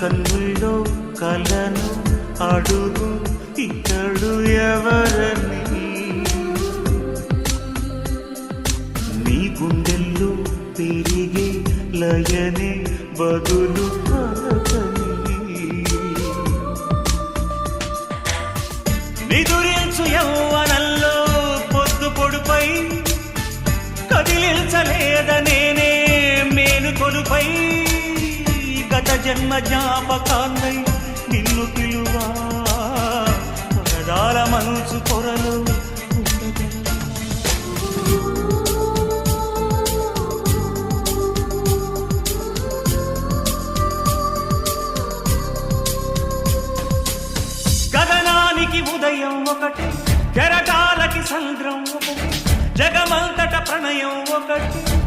కన్నుల్లో కలను అడుగు ఇతడు ఎవరని. నీ గుండెల్లో పెరిగే లయనే బదులు నిదురించు యౌవనంలో పొద్దు పొడుపై కదిలించలేదనే గత జన్మ జ్ఞాపకాన్నై నిన్ను పిలువా. పరదాల మనసు పొరలు గగనానికి ఉదయం ఒకటి కెరటాలకి సంద్రం ఒకటి జగమంతట ప్రణయం ఒకటి.